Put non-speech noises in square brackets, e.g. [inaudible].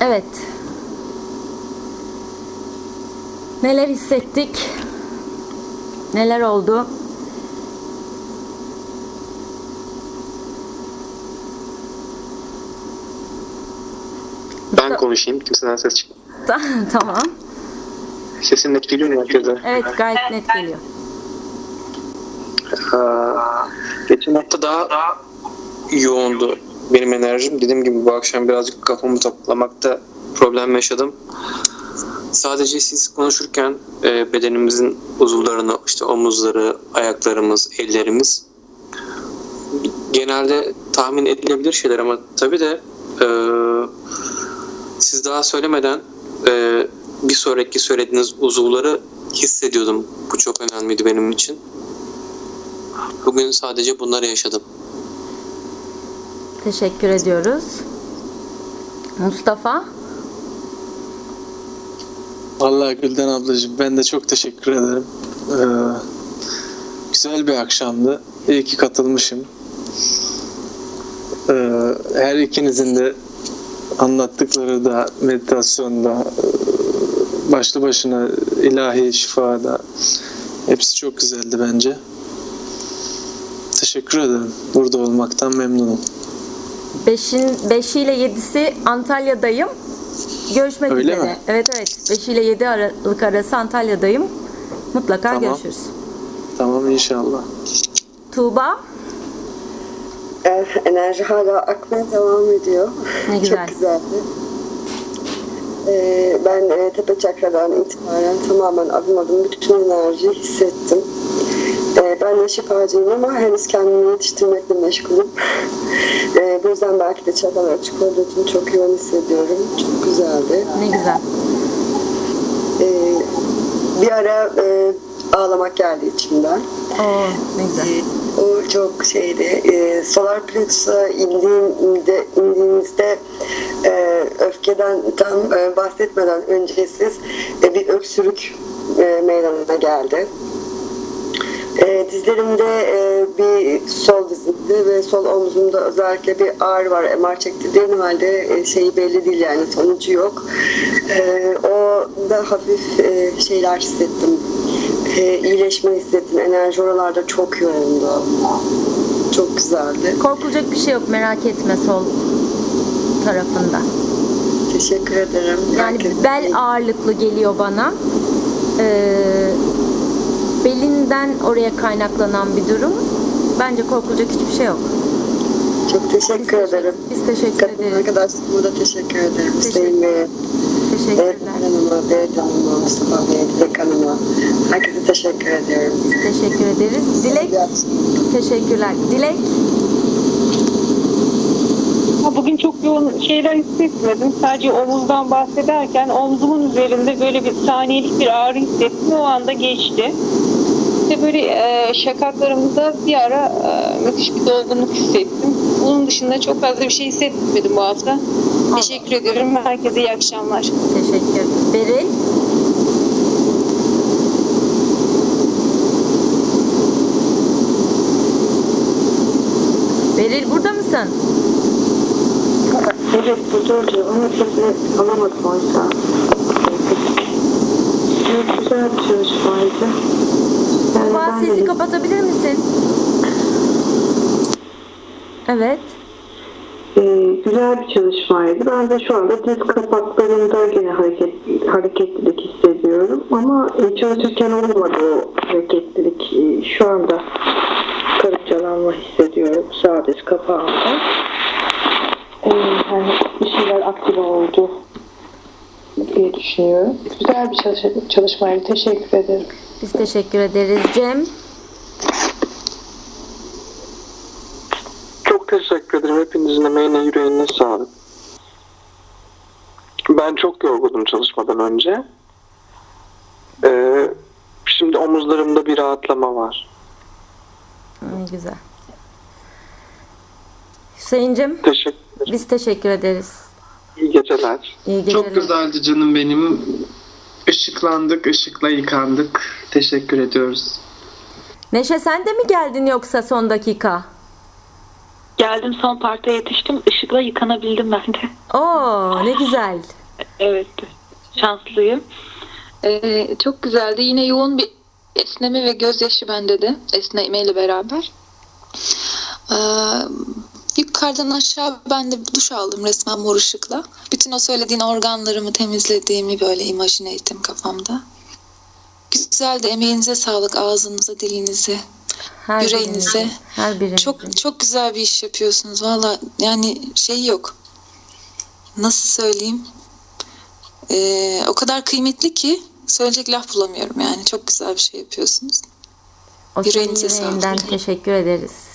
Evet. Neler hissettik? Neler oldu? Ben konuşayım. Kimseden ses çıkmıyor. [laughs] tamam. Sesim net geliyor mu herkese? Evet gayet net geliyor. Ee, geçen hafta daha yoğundu benim enerjim. Dediğim gibi bu akşam birazcık kafamı toplamakta problem yaşadım. Sadece siz konuşurken e, bedenimizin uzuvlarını, işte omuzları, ayaklarımız, ellerimiz genelde tahmin edilebilir şeyler ama tabii de e, siz daha söylemeden e, bir sonraki söylediğiniz uzuvları hissediyordum. Bu çok önemliydi benim için. Bugün sadece bunları yaşadım. Teşekkür ediyoruz. Mustafa. Vallahi Gülden ablacığım ben de çok teşekkür ederim. Ee, güzel bir akşamdı. İyi ki katılmışım. Ee, her ikinizin de anlattıkları da meditasyonda e, başlı başına ilahi şifada hepsi çok güzeldi bence. Teşekkür ederim. Burada olmaktan memnunum. Beşin, beşiyle yedisi Antalya'dayım. Görüşmek Öyle üzere. mi? Evet evet. 5 ile 7 Aralık arası Antalya'dayım. Mutlaka Tamam. görüşürüz. Tamam inşallah. Tuğba. Evet, enerji hala akmaya devam ediyor. Ne güzel. Çok güzeldi. Ee, ben e, tepe çakradan itibaren tamamen adım adım bütün enerjiyi hissettim. Ee, ben de şifacıyım ama henüz kendimi yetiştirmekle meşgulüm. [laughs] Ee, bu yüzden belki de açık olduğu için çok yoğun hissediyorum. Çok güzeldi. Ne güzel. Ee, bir ara e, ağlamak geldi içimden. Oo, ne güzel. O çok şeydi. E, Solar Plexus'a indiğinde, indiğimizde e, öfkeden tam e, bahsetmeden önce siz e, bir öksürük e, meydana geldi. E, dizlerimde e, bir sol dizimde ve sol omzumda özellikle bir ağrı var. MR çektirdiğim halde e, şeyi belli değil yani sonucu yok. E, o da hafif e, şeyler hissettim. E, iyileşme hissettim. Enerji oralarda çok yoğundu. Çok güzeldi. Korkulacak bir şey yok merak etme sol tarafında. Teşekkür ederim. Yani Herkes- bel ağırlıklı geliyor bana. Ee, belinden oraya kaynaklanan bir durum. Bence korkulacak hiçbir şey yok. Çok teşekkür ederim. Biz teşekkür Kadın ederiz. arkadaşlarıma da teşekkür ederim. Teşekkür- Bey'e, Teşekkürler. Erkan Hanım'a, Berit Hanım'a, Mustafa Bey'e, Dilek Hanım'a. Herkese teşekkür ediyorum. Biz teşekkür ederiz. Dilek teşekkürler. Dilek Ha, Bugün çok yoğun şeyler hissetmedim. Sadece omuzdan bahsederken omzumun üzerinde böyle bir saniyelik bir ağrı hissettim. O anda geçti. İşte böyle e, şakaklarımda bir ara e, müthiş bir dolgunluk hissettim. Bunun dışında çok fazla bir şey hissetmedim bu hafta. Teşekkür ediyorum. Herkese iyi akşamlar. teşekkür. Beril Beril burada mısın? Evet, burada olacağım ama sesini alamadım oysa. Evet, güzel bir çalışmaydı. De- sesi kapatabilir misin? Evet. Ee, güzel bir çalışmaydı. Ben de şu anda diz kapaklarımda gene hareket, hareketlilik hissediyorum. Ama e, çalışırken olmadı o hareketlilik. E, şu anda karıncalanma hissediyorum sağ diz kapağımda. Ee, yani bir şeyler aktive oldu diye düşünüyorum. Güzel bir çalış- çalışmaydı. Teşekkür ederim. Biz teşekkür ederiz. Cem Çok teşekkür ederim. Hepinizin emeğine, yüreğine sağlık. Ben çok yorgundum çalışmadan önce. Ee, şimdi omuzlarımda bir rahatlama var. ne güzel. Hüseyin'cim Teşekkür ederim. biz teşekkür ederiz. İyi geceler. İyi geceler. Çok güzeldi canım benim. Işıklandık, ışıkla yıkandık. Teşekkür ediyoruz. Neşe sen de mi geldin yoksa son dakika? Geldim son parta yetiştim. Işıkla yıkanabildim ben de. Oo ne güzel. Evet. Şanslıyım. Ee, çok güzeldi. Yine yoğun bir esneme ve gözyaşı bende de. Esnemeyle beraber. Ee, yukarıdan aşağı ben de duş aldım resmen mor ışıkla. Bütün o söylediğin organlarımı temizlediğimi böyle imajine ettim kafamda. Güzeldi. Emeğinize sağlık. Ağzınıza, dilinize, Her yüreğinize. birinizin, Her birinizin. Çok çok güzel bir iş yapıyorsunuz. Valla yani şey yok. Nasıl söyleyeyim? Ee, o kadar kıymetli ki söyleyecek laf bulamıyorum yani. Çok güzel bir şey yapıyorsunuz. o yüreğinize sağlık. teşekkür ederiz.